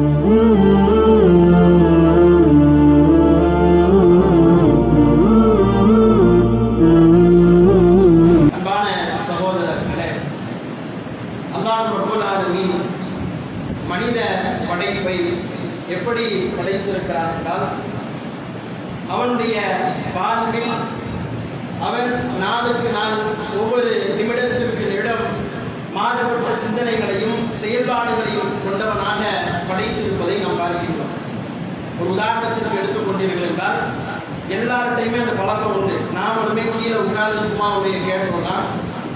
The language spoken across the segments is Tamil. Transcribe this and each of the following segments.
Ooh. எல்லார்ட்டையுமே அந்த பழக்கம் உண்டு. நாமளுமே கீழே உட்கார்ந்து சும்மா ஒரு கேட்டோம்னா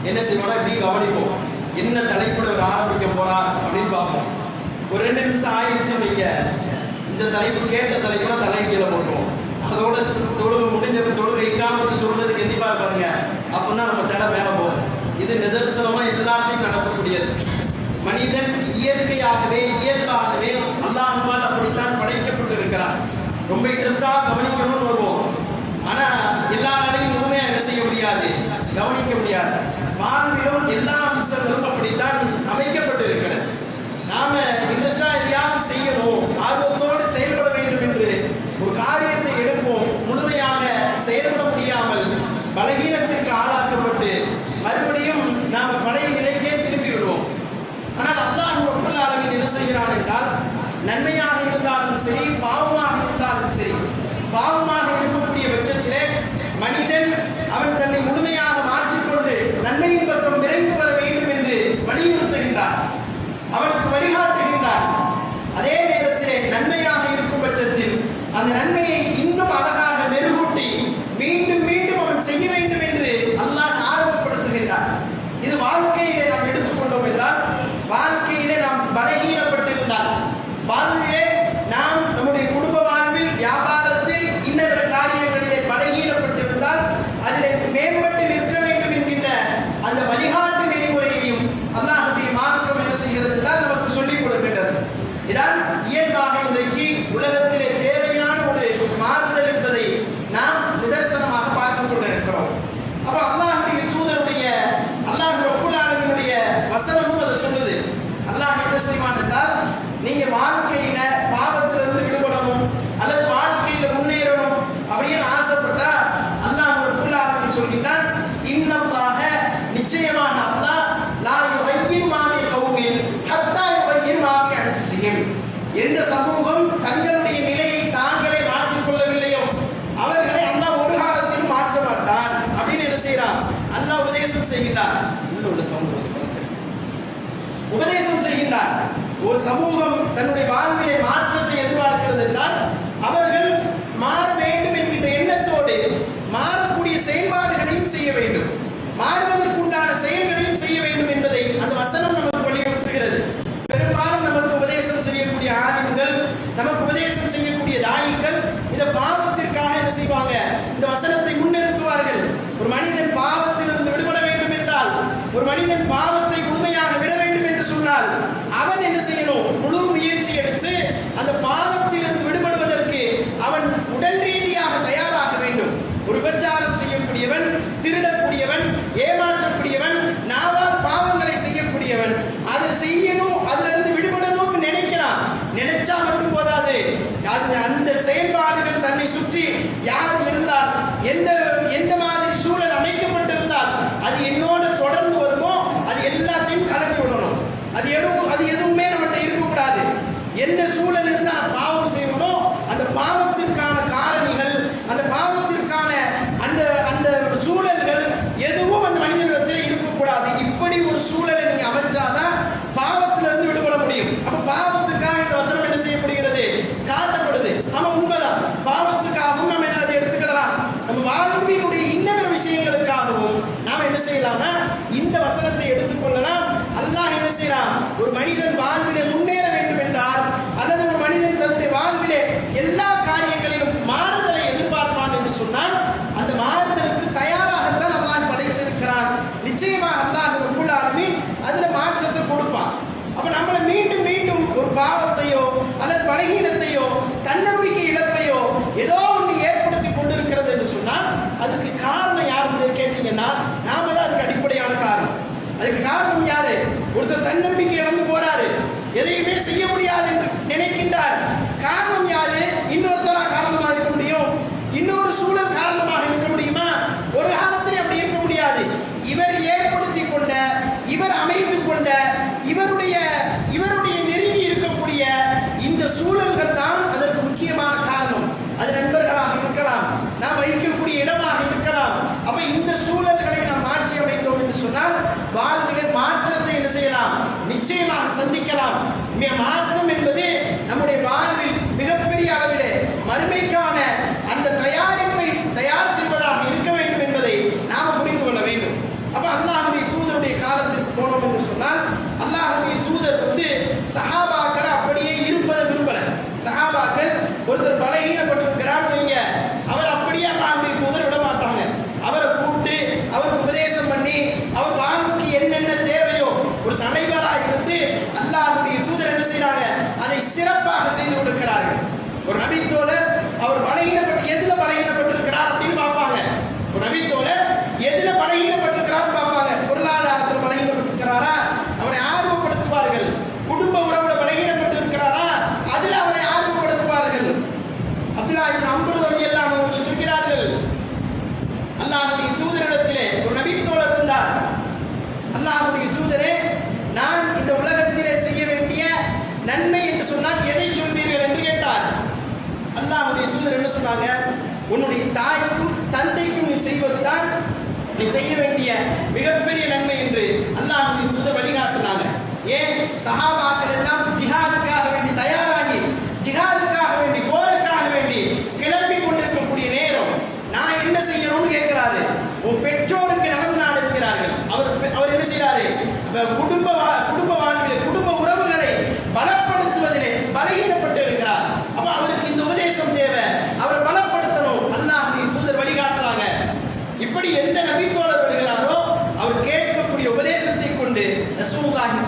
என்ன செய்வோம்னா இப்படி கவனிப்போம். என்ன தலைப்புடவர் ஆரம்பிக்க போறா அப்படின்னு பார்ப்போம். ஒரு ரெண்டு நிமிஷம் ஆயிடுச்சு வைக்க இந்த தலைப்பு கேட்ட தலைப்புனா தலை கீழே போட்டுவோம் அதோட தொழு முடிஞ்ச தொழுவு வைக்காம சொல்றதுக்கு எந்திப்பா பாருங்க. அப்பதான் நம்ம தலை மேல போகும். இது நிதர்சனமா எல்லாத்தையும் நடக்கக்கூடியது. மனிதன் இயற்கையாகவே இயல்பாகவே அல்லாஹால் அப்படித்தான் படைக்கப்பட்டு இருக்கிறார் ரொம்ப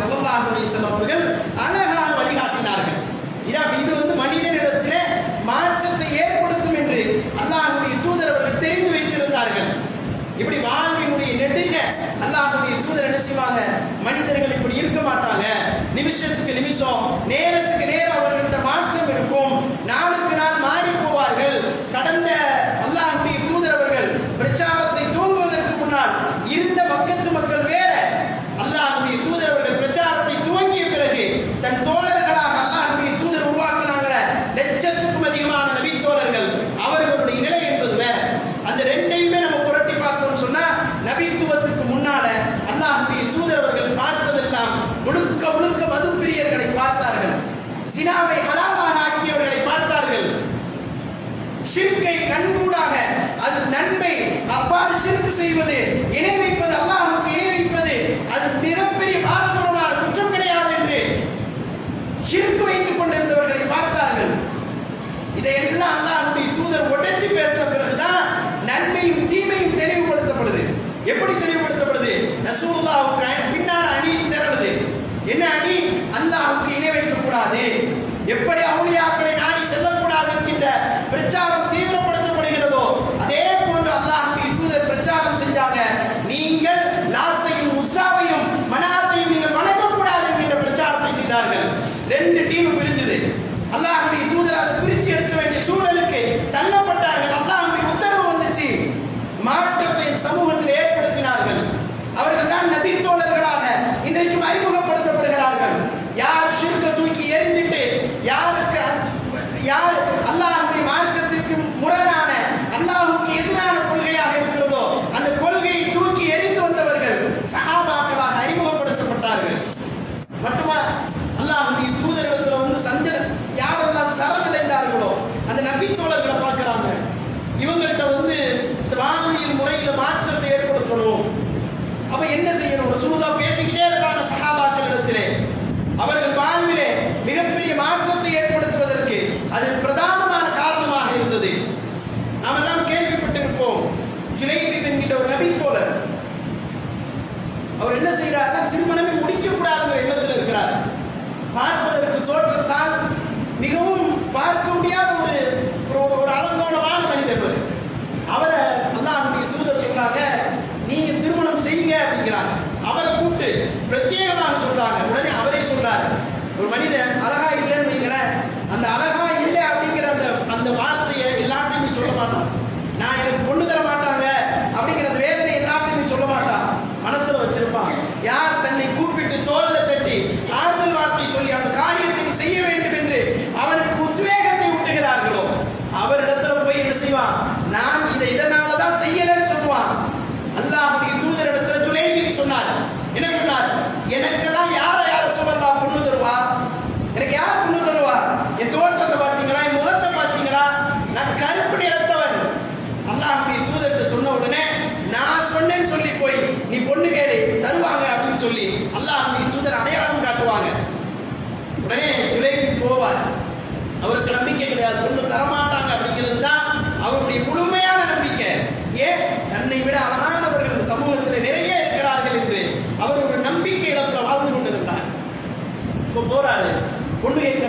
olá lá,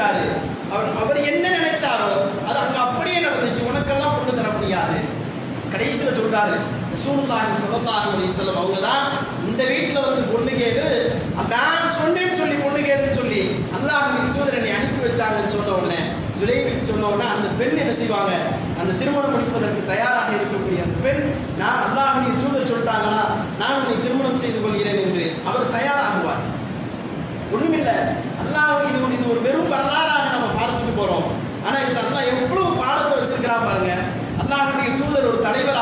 இருக்காரு அவர் அவர் என்ன நினைச்சாரோ அது அங்க அப்படியே நடந்துச்சு. உனக்கெல்லாம் கொண்டு தர முடியாது. கடைசியில சொல்றாரு ரசூலுல்லாஹி ஸல்லல்லாஹு அலைஹி வஸல்லம் இந்த வீட்டுல வந்து பொண்ணு கேடு நான் சொன்னேன்னு சொல்லி பொண்ணு கேடுன்னு சொல்லி அல்லாஹ் தூதர் என்னை அனுப்பி வச்சாங்கன்னு சொன்ன உடனே ஜுலைபின் சொன்ன உடனே அந்த பெண் என்ன செய்வாங்க? அந்த திருமணம் முடிப்பதற்கு தயாராக இருக்கக்கூடிய அந்த பெண் நான் அல்லாஹின் தூதர் சொல்லிட்டாங்களா? நான் உன்னை திருமணம் செய்து கொள்கிறேன் என்று அவர் தயாராகுவார். ஒண்ணுமில்லை. அல்லாஹ் இது இது ஒரு வெறும் வரலாறாக நம்ம பார்த்துட்டு போறோம். ஆனா இது அல்லாஹ் எவ்வளவு பாடத்தை வச்சிருக்கிறா பாருங்க. அல்லாஹுடைய சூழல் ஒரு தலைவர்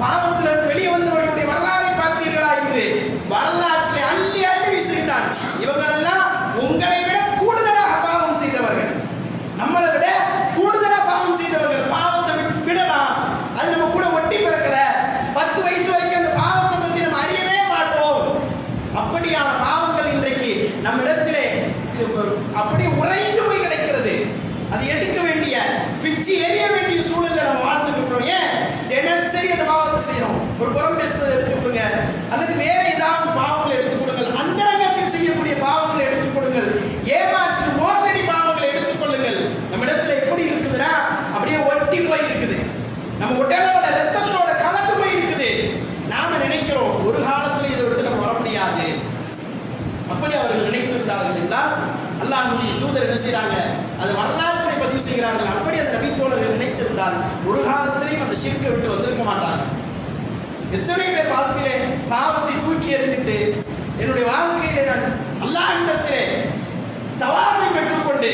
பாவத்திலிருந்து வெளியே வந்து அல்லாஹுடைய தூதர் என்ன செய்யறாங்க அது வரலாற்றை பதிவு செய்கிறார்கள். அப்படி அந்த நபித்தோழர்கள் நினைத்திருந்தால் ஒரு காலத்திலையும் அந்த சீர்க்க விட்டு வந்திருக்க மாட்டாங்க. எத்தனை பேர் வாழ்க்கையிலே பாவத்தை தூக்கி எறிந்துட்டு என்னுடைய வாழ்க்கையிலே நான் அல்லாஹிடத்திலே தவாவை பெற்றுக்கொண்டு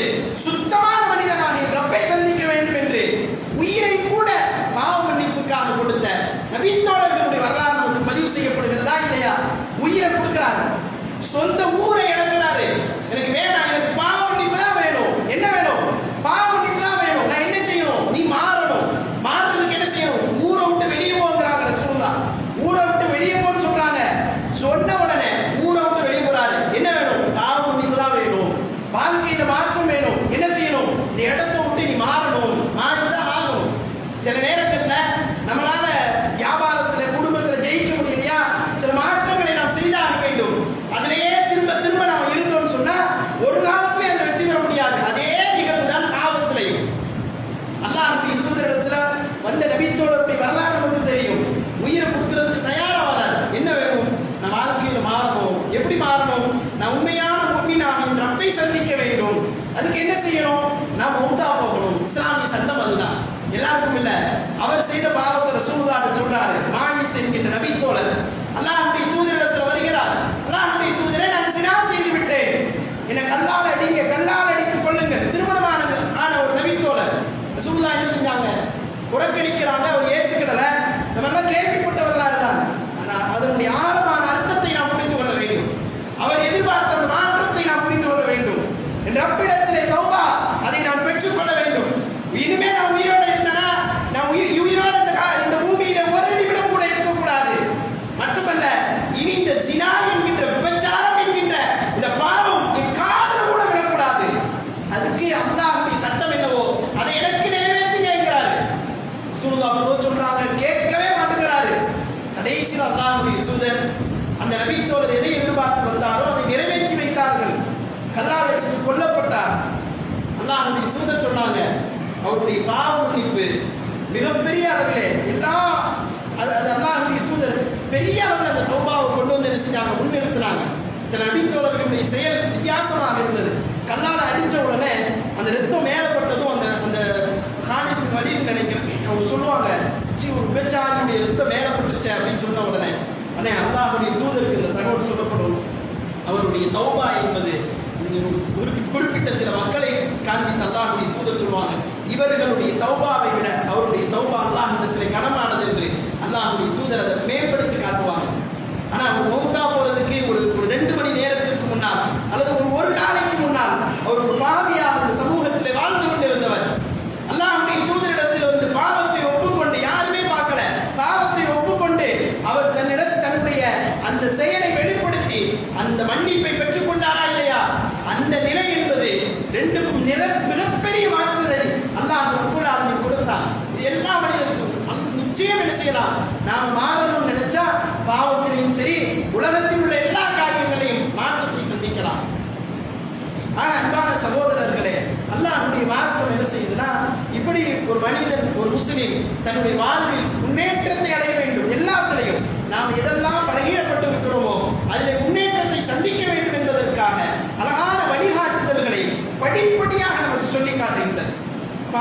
சொல்லப்படும். அவருடைய தௌபா என்பது ஒரு குறிப்பிட்ட சில மக்களை காண்பித்து அல்லாஹுடைய தூதர் சொல்வாங்க. இவர்களுடைய தௌபாவை விட அவருடைய தௌபா அல்லாஹ் ஒரு மனிதன் ஒரு முஸ்லீம் தன்னுடைய வாழ்வில் முன்னேற்றத்தை அடைய வேண்டும் எல்லாத்திலையும். நாம் எதெல்லாம் பலகீனப்பட்டு இருக்கிறோமோ அதில் முன்னேற்றத்தை சந்திக்க வேண்டும் என்பதற்காக அழகான வழிகாட்டுதல்களை படிப்படியாக நமக்கு சொல்லி காட்டுகின்றது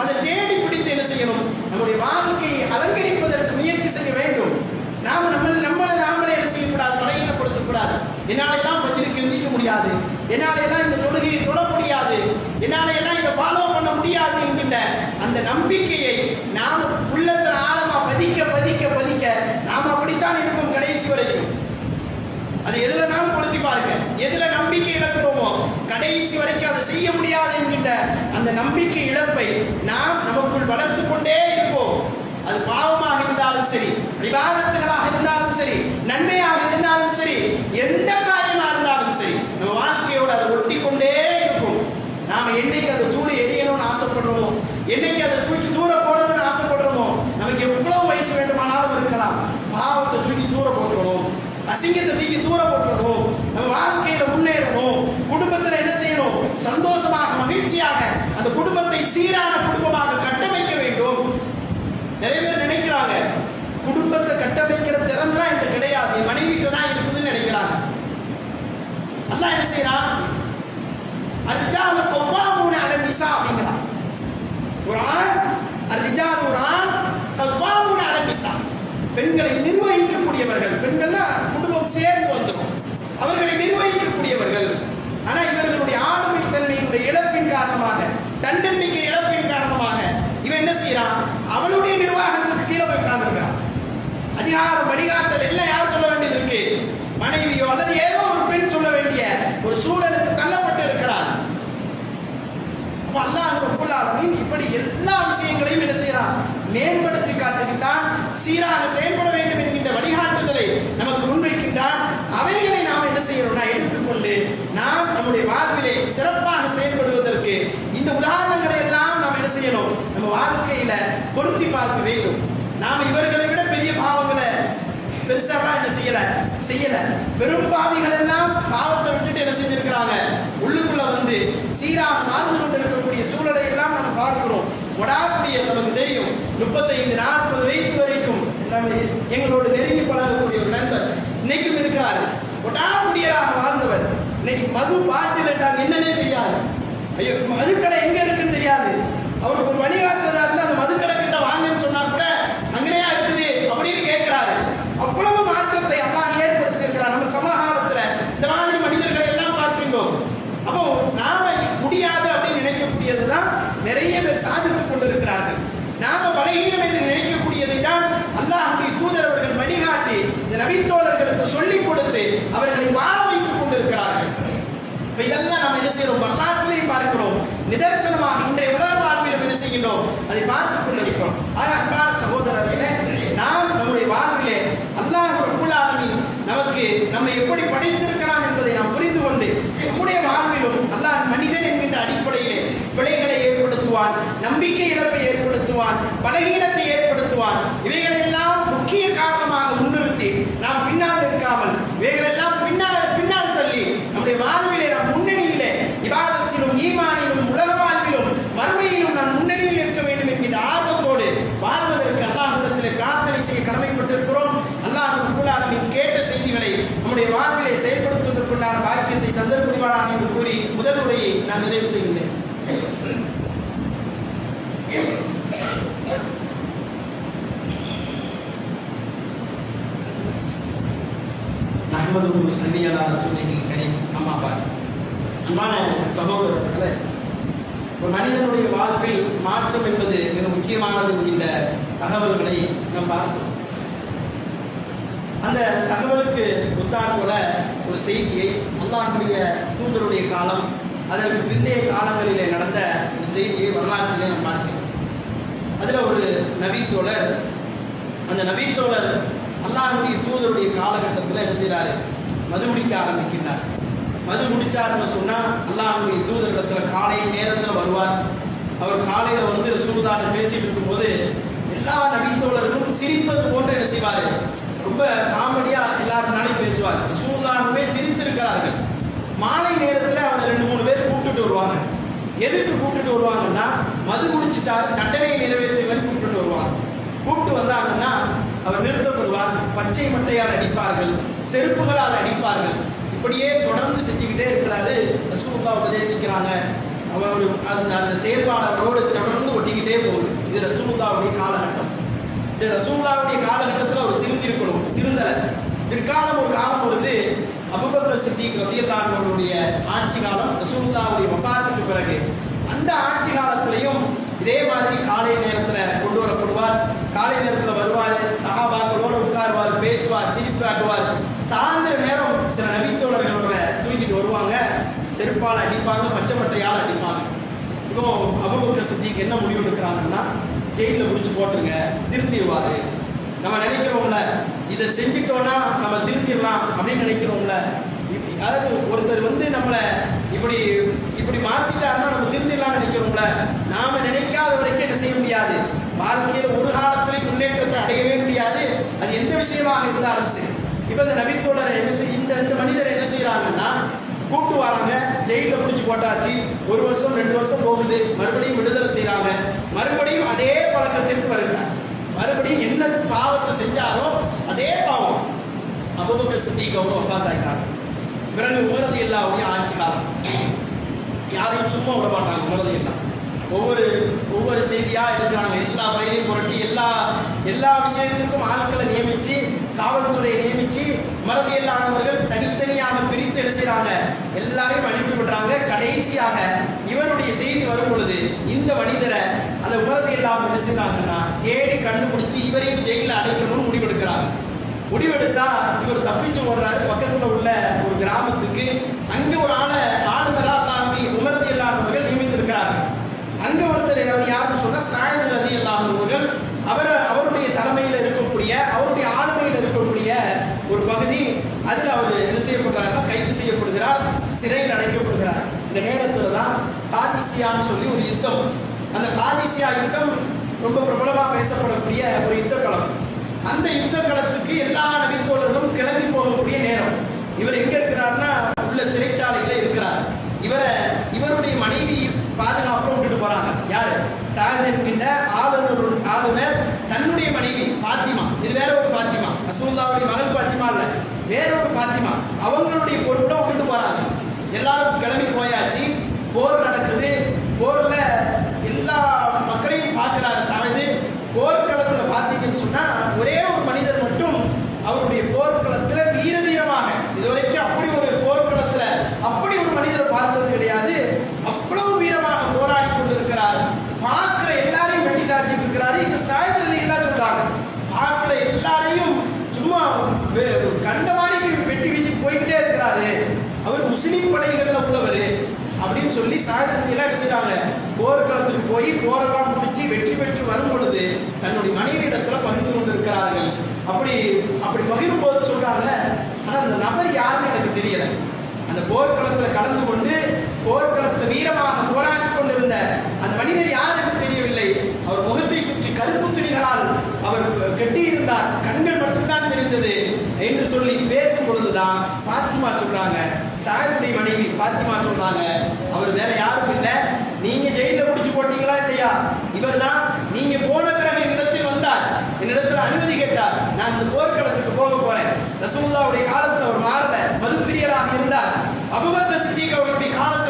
அதை தேடி பிடித்து என்ன செய்யணும்? நம்முடைய வாழ்க்கையை அலங்கரிப்பதற்கு முயற்சி செய்ய வேண்டும். நாம் நம்ம நம்மளை நாமளே என்ன செய்யக்கூடாது? பலகீனப்படுத்தக்கூடாது என்னாலெல்லாம் பத்திரிக்கை முடியாது. என்னாலெல்லாம் அந்த நம்பிக்கையை நாம் உள்ளத்தில் ஆழமா பதிக்க பதிக்க பதிக்க நாம் அப்படித்தான் இருப்போம் கடைசி வரைக்கும். அது எதுலனாலும் பொருத்தி பாருங்க. எதுல நம்பிக்கை இழக்கிறோமோ கடைசி வரைக்கும் அதை செய்ய முடியாது என்கின்ற அந்த நம்பிக்கை இழப்பை நாம் நமக்குள் வளர்த்து கொண்டே இருப்போம். அது பாவமாக இருந்தாலும் சரி விவாதத்துகளாக இருந்தாலும் சரி நன்மையாக இருந்தாலும் சரி எந்த பெண்களை நிர்வகிக்கக்கூடியவர்கள் பெண்கள்னா குடும்பம் சேர்ந்து வந்துடும் அவர்களை நிர்வகிக்கக்கூடியவர்கள். ஆனா இவர்களுடைய ஆளுமை தன்மையினுடைய இழப்பின் காரணமாக தன்னம்பிக்கை இழப்பின் காரணமாக இவன் என்ன செய்யறான்? அவளுடைய நிர்வாகத்துக்கு கீழே போய் உட்கார்ந்துருக்கிறான். அதிகார வழிகாட்டல் எல்லாம் யார் சொல்ல வேண்டியது இருக்கு? மனைவியோ அல்லது ஏதோ ஒரு பெண் சொல்ல வேண்டிய ஒரு சூழலுக்கு தள்ளப்பட்டு இருக்கிறார் அப்ப அல்லாஹ் இப்படி எல்லா விஷயங்களையும் என்ன செய்யறான்? மேம்பட சீராக செயல்பட வேண்டும் என்கின்ற வழிகாட்டுதலை நமக்கு முன்வைக்கின்றான் அவைகளை நாம் என்ன செய்யணும்னா எடுத்துக்கொண்டு நாம் நம்முடைய வாழ்விலே சிறப்பாக செயல்படுவதற்கு இந்த உதாரணங்களை எல்லாம் நாம் என்ன செய்யணும்? நம்ம வாழ்க்கையில பொருத்தி பார்க்க வேண்டும். நாம் இவர்களை விட பெரிய பாவங்களை பெருசாலாம் என்ன செய்யல? செய்யல. பெரும் பாவிகள் எல்லாம் பாவத்தை விட்டுட்டு என்ன செஞ்சிருக்கிறாங்க? உள்ளுக்குள்ள வந்து சீராக வாழ்ந்து கொண்டிருக்கக்கூடிய சூழலை எல்லாம் நம்ம பார்க்கிறோம். ஒடாக்கூடிய நமக்கு தெரியும். முப்பத்தைந்து நாற்பது வயது ஃபேமிலி எங்களோடு நெருங்கி பழகக்கூடிய ஒரு நண்பர் இன்னைக்கும் இருக்கிறார். ஒட்டாக்குடியராக வாழ்ந்தவர். இன்னைக்கு மது பாட்டில் என்றால் என்னன்னே தெரியாது. ஐயோ மதுக்கடை எங்க இருக்குன்னு தெரியாது. அவருக்கு வழிகாட்டுறதா இருந்தா அந்த மதுக்கடை கிட்ட வாங்கன்னு சொன்னா கூட அங்கனையா இருக்குது அப்படின்னு கேட்கிறாரு அவ்வளவு மாற்றத்தை அல்லாஹ் ஏற்படுத்தியிருக்கிறார் நம்ம சமாதானத்துல இந்த மாதிரி மனிதர்களை எல்லாம் பார்க்கின்றோம் அப்போ நாம முடியாது அப்படின்னு நினைக்கக்கூடியதுதான் நிறைய பேர் சாதித்துக் கொண்டிருக்கிறார்கள் நாம பலகீனம் என்று நினைக்கக்கூடியதை தான் அல்லாஹுடைய தூதர் அவர்கள் வழிகாட்டி இந்த நபித்தோழர்களுக்கு சொல்லிக் கொடுத்து அவர்களை வாழ வைத்துக் கொண்டிருக்கிறார்கள் இப்ப இதெல்லாம் நம்ம என்ன செய்யறோம் வரலாற்றிலையும் பார்க்கிறோம் நிதர்சனமாக இன்றைய உலக வாழ்விலும் என்ன செய்கின்றோம் அதை பார்த்துக் கொண்டிருக்கிறோம் ஆக அன்பான சகோதரர்களே நாம் நம்முடைய வாழ்விலே அல்லாஹ் ரப்புல் ஆலமீன் நமக்கு நம்மை எப்படி படைத்திருக்கிறான் என்பதை நாம் புரிந்து கொண்டு நம்முடைய வாழ்விலும் அல்லாஹ் மனிதன் என்கின்ற அடிப்படையிலே பிழைகளை ஏற்படுத்துவான் நம்பிக்கை இழப்பை ஏற்படுத்துவான் பலகீனத்தை ஏற்படுத்துவான் இவைகளெல்லாம் முக்கிய காரணமாக முன்னிறுத்தி நாம் பின்னால் இருக்காமல் இவைகளெல்லாம் பின்னால் பின்னால் தள்ளி நம்முடைய வாழ்விலே நாம் முன்னணியிலே விவாதத்திலும் ஈமானிலும் உலக வாழ்விலும் மறுமையிலும் நான் முன்னணியில் இருக்க வேண்டும் என்கின்ற ஆர்வத்தோடு வாழ்வதற்கு அல்லாஹிடத்திலே பிரார்த்தனை செய்ய கடமைப்பட்டிருக்கிறோம் அல்லாஹ் ரப்பல் கேட்ட செய்திகளை நம்முடைய வாழ்விலே செயல்படுத்துவதற்குண்டான பாக்கியத்தை தந்தல் புரிவானான் என்று கூறி முதல் உரையை நான் நிறைவு செய்கின்றேன் நஹ்மதுஹு ஸல்லி அலா ரசூலிஹில் கரீம் அம்மா பார். அன்பான சகோதரர்களே ஒரு மனிதனுடைய வாழ்வில் மாற்றம் என்பது மிக முக்கியமானது என்கின்ற தகவல்களை நாம் பார்த்தோம் அந்த தகவலுக்கு புத்தார் போல ஒரு செய்தியை அல்லாஹுடைய தூதருடைய காலம் அதற்கு பிந்தைய காலங்களிலே நடந்த ஒரு செய்தியை வரலாற்றிலே நாம் பார்க்கிறோம். அதுல ஒரு நபித்தோழர் அந்த நபித்தோழர் அல்லாஹுடைய தூதருடைய காலகட்டத்தில் என்ன செய்கிறாரு மது குடிக்க ஆரம்பிக்கின்றார் மது குடிச்சாருன்னு சொன்னால் அல்லாஹுடைய தூதரிடத்தில் காலை நேரத்தில் வருவார். அவர் காலையில் வந்து சூதாடு பேசிட்டு இருக்கும்போது எல்லா நபித்தோழர்களும் சிரிப்பது போன்று என்ன செய்வார்? ரொம்ப காமெடியா எல்லாருனாலும் பேசுவார். சூதாகவே சிரித்திருக்கிறார்கள். மாலை நேரத்தில் அவனை ரெண்டு மூணு பேர் கூப்பிட்டுட்டு வருவாங்க. எதுக்கு கூப்பிட்டுட்டு வருவாங்கன்னா மது குடிச்சிட்டார் தண்டனையை நிறைவேற்றுங்கள் கூப்பிட்டுட்டு வருவாங்க. கூப்பிட்டு வந்தாங்கன்னா அவர் நிறுத்தப்படுவார் பச்சை மட்டையால் அடிப்பார்கள். செருப்புகளால் அடிப்பார்கள். இப்படியே தொடர்ந்து செஞ்சுக்கிட்டே இருக்கிறாரு. ரசூல்லா உபதேசிக்கிறாங்க. அவர் அந்த அந்த செயல்பாளர்களோடு தொடர்ந்து ஒட்டிக்கிட்டே போகுது. இது ரசூல்லாவுடைய காலகட்டம். இது ரசூல்லாவுடைய காலகட்டத்தில் அவர் திருந்திருக்கணும். திருந்த பிற்காலம் ஒரு காலம் பொழுது அபுபக்கர் சித்திக் ரதியல்லான் அவர்களுடைய ஆட்சி காலம் ரசூல்லாவுடைய வபாத்துக்கு பிறகு. அந்த ஆட்சி காலத்திலையும் இதே மாதிரி காலை நேரத்துல கொண்டு வரப்படுவார் காலை நேரத்துல வருவார் சகாபாக்களோடு உட்காருவார் பேசுவார் சிரிப்பு காட்டுவார் சாயந்தர நேரம் சில செருப்பால் அடிப்பாங்க பச்சை பட்டையால் அடிப்பாங்க. இப்போ அபுபக்கர் சித்திக்கு என்ன முடிவு எடுக்கிறாங்கன்னா ஜெயிலில் முடிச்சு போட்டுருங்க திருந்திடுவாரு நம்ம நினைக்கிறோம்ல இதை செஞ்சுட்டோம்னா நம்ம திருந்திடலாம் அப்படின்னு நினைக்கிறோம்ல. அதாவது ஒருத்தர் வந்து நம்மளை இப்படி இப்படி மாற்றிட்டாருன்னா நம்ம திருந்திடலாம்னு நினைக்கிறோம்ல. நாம நினைக்காத வரைக்கும் என்ன செய்ய முடியாது. வாழ்க்கையில் ஒரு காலத்திலே முன்னேற்றத்தை அடையவே முடியாது. அது எந்த விஷயமாக இருந்தாலும் சரி. இப்போ இந்த நபித்தோழர் என்ன செய் இந்த இந்த மனிதர் என்ன செய்யறாங்கன்னா கூப்பிட்டு வராங்க. ஜெயில பிடிச்சி போட்டாச்சு. ஒரு வருஷம் ரெண்டு வருஷம் போகுது. மறுபடியும் விடுதலை செய்யறாங்க மறுபடியும் அதே பழக்கத்திற்கு வருகிறார். மறுபடியும் என்ன பாவத்தை செஞ்சாலும் அதே பாவம். அபுபக்க சித்திக்கு அவங்க உட்காந்தாயிட்டாங்க பிறகு உமரது இல்லாவுடைய ஆட்சி காலம். யாரையும் சும்மா விட மாட்டாங்க உமரது இல்லா ஒவ்வொரு ஒவ்வொரு செய்தியா இருக்கிறாங்க. எல்லா வயலையும் புரட்டி எல்லா எல்லா விஷயத்திற்கும் ஆட்களை நியமிச்சு காவல்துறையை நியமிச்சு மறதி இல்லாதவர்கள் தனித்தனியாக பிரித்து எழுசுகிறாங்க எல்லாரையும் அனுப்பி விடுறாங்க கடைசியாக இவருடைய செய்தி வரும் பொழுது இந்த மனிதரை அந்த உமரதி இல்லாமல் என்ன தேடி கண்டுபிடிச்சு இவரையும் ஜெயிலில் அடைக்கணும்னு முடிவெடுக்கிறாங்க. முடிவெடுத்தா இவர் தப்பிச்சு ஓடுறாரு. பக்கத்துல உள்ள ஒரு கிராமத்துக்கு அங்க ஒரு ஆளை ஆளுநரால் அல்லாமி உமரதி இல்லாதவர்கள் நியமித்திருக்கிறார்கள் அங்க ஒருத்தர் அவர் யாருன்னு சொன்னா சாயந்தர ரதி இல்லாதவர்கள் அவர் அவருடைய தலைமையில் இருக்கக்கூடிய அவருடைய ஆளுமையில் இருக்கக்கூடிய ஒரு பகுதி அதில் அவர் என்ன செய்யப்படுறாருன்னா கைது செய்யப்படுகிறார் சிறையில் அடைக்கப்படுகிறார். இந்த நேரத்துல தான் காதிசியான்னு சொல்லி ஒரு யுத்தம். அந்த காதிசியா யுத்தம் ரொம்ப பிரபலமா பேசப்படக்கூடிய ஒரு யுத்த களம் அந்த யுத்த களத்துக்கு எல்லா நபித்தோழர்களும் கிளம்பி போகக்கூடிய நேரம். இவர் எங்க இருக்கிறார்னா உள்ள சிறைச்சாலையில இருக்கிறார். இவரை இவருடைய மனைவி பாதுகாப்பு விட்டுட்டு போறாங்க. யாரு? சாரதி என்கின்ற ஆளுநர் ஆளுநர் தன்னுடைய மனைவி பாத்திமா இது வேற ஒரு பாத்திமா ரசூலுல்லாவுடைய மகள் வேற ஒரு பாத்திமா அவங்களுடைய பொறுப்புல விட்டுட்டு போறாங்க. எல்லாரும் கிளம்பி போயாச்சு போர் நடக்குது போர்ல எல்லா மக்களையும் பார்க்கிறாரு சாயுது போர்க்களத்துல பார்த்தீங்கன்னு சொன்னா ஒரே ஒரு மனிதர் மட்டும் அவருடைய போர்க்களத்துல வீரதீரமாக இதுவரைக்கும் அப்படி ஒரு போர்க்களத்துல அப்படி ஒரு மனிதரை பார்த்தது கிடையாது அவ்வளவு வீரமாக போராடி கொண்டிருக்கிறார் பார்க்கிற எல்லாரையும் வெட்டி சாச்சிட்டு இருக்கிறாரு இந்த சாயத்தில் எல்லாம் சொல்றாங்க பார்க்கிற எல்லாரையும் சும்மா வே- கண்ட மாதிரி வெட்டி வீசி போய்கிட்டே இருக்கிறாரு அவர் முஸ்லிம் படைகள்ல உள்ளவர் அப்படின்னு எல்லாம் போர்க்களத்துக்கு போய் போரெல்லாம் முடிச்சு வெற்றி பெற்று வரும் பொழுது தன்னுடைய மனைவியிடத்துல பகிர்ந்து கொண்டிருக்கிறார்கள். அப்படி அப்படி பகிரும் போது சொல்றாங்கல்ல ஆனா அந்த நபர் யாருன்னு எனக்கு தெரியல. அந்த போர்க்களத்துல கலந்து கொண்டு போர்க்களத்துல வீரமாக போராடி கொண்டிருந்த அந்த மனிதர் யார் தெரியவில்லை. அவர் முகத்தை சுற்றி கருப்பு துணிகளால் அவர் கட்டியிருந்தார். கண்கள் மட்டும்தான் தெரிந்தது என்று சொல்லி பேசும் பொழுதுதான் பாத்திமா சொல்றாங்க. சாருடைய பாத்திமா சொன்னாங்க அவர் வேற யாரும் இல்ல. நீங்க ஜெயில பிடிச்சு போட்டீங்களா இல்லையா? இவர்தான் நீங்க போன பிறகு என்னிடத்தில் வந்தார். என்னிடத்தில் அனுமதி கேட்டார். நான் இந்த போர்க்களத்துக்கு போக போறேன். ரசூல்லாவுடைய காலத்துல அவர் மாறல. மதுப்பிரியராக இருந்தார். அபுபக்கர் சித்திக் அவருடைய காலத்துல